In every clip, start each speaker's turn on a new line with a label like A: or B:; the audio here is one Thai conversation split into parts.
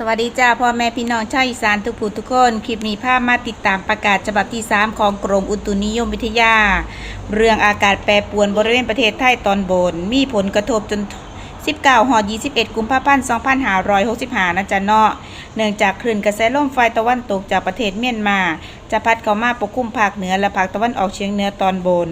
A: สวัสดีจ้าพ่อแม่พี่น้องชาวอีสานทุกผู้ทุกคน คลิปนี้ภาพมาติดตามประกาศฉบับที่ 3 ของกรมอุตุนิยมวิทยา เรื่องอากาศแปรปรวนบริเวณประเทศไทยตอนบน มีผลกระทบจน 19หอ21 กุมภาพันธ์2565นะจ๊ะเนาะเนื่องจากคลื่นกระแสลมไฟตะวันตกจากประเทศเมียนมา จะพัดเข้ามาปกคลุมภาคเหนือและภาคตะวันออกเฉียงเหนือตอนบน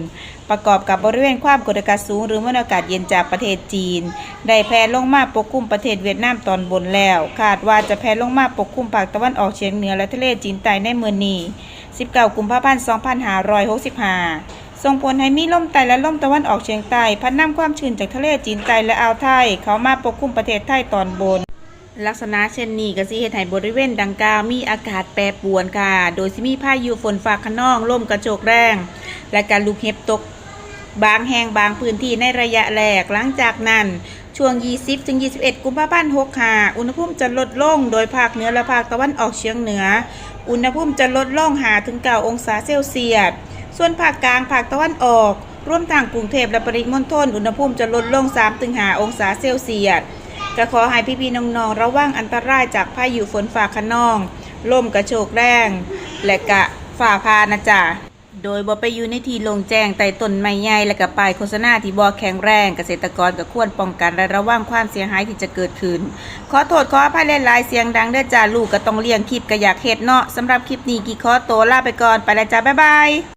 A: ประกอบกับบริเวณความกดอากาศสูงหรือมวลอากาศเย็นจากประเทศจีน ได้แผ่ลงมาปกคลุมประเทศเวียดนามตอนบนแล้ว คาดว่าจะแผ่ลงมาปกคลุมภาคตะวันออกเฉียงเหนือและทะเลจีนใต้ในเมือนี้ 19 กุมภาพันธ์ 2565ส่งผลให้มีลมใต้และลมตะวันออกเฉียงใต้พัดนำความชื้นจากทะเลจีนใต้และอ่าวไทย เข้ามาปกคลุมประเทศไทยตอนบน ลักษณะเช่นนี้ก็สิเฮ็ดให้บริเวณดังกล่าวมีอากาศแปรปรวนค่ะ โดยสิมีพายุฝนฟ้าคะนองลมกระโชกแรง และการลูกเห็บตก บางแห่งบางพื้นที่ในระยะแรก หลังจากนั้น ช่วง 20 ถึง 21 กุมภาพันธ์65อุณหภูมิจะลดลง โดยภาคเหนือและภาคตะวันออกเฉียงเหนือ อุณหภูมิจะลดลง5ถึง9องศาเซลเซียส ส่วนภาคกลางภาคตะวันออกรวมทั้งกรุงเทพและปริมณฑล อุณหภูมิจะลดลง3ถึง5องศาเซลเซียส ก็ขอให้พี่ๆน้องๆระวังอันตรายจากพายุฝนฟ้าคะนองลมกระโชกแรง และกะฝ่าพานะจ๊ะโดยบ่ไปอยู่ในที่โลงแจ้งใต้ต้นไม้ใหญ่และก็ป้ายโฆษณาที่บ่แข็งแรงเกษตรกรก็ควรป้องกันและระวังความเสียหายที่จะเกิดขึ้น ขอโทษขออภัยหลายเสียงดังเด้อจ้าลูกก็ต้องเลี้ยงคลิปก็อยากเฮ็ดเนาะสำหรับคลิปนี้กี่ขอตัวลาไปก่อนไปแล้วจ้าบ๊ายบาย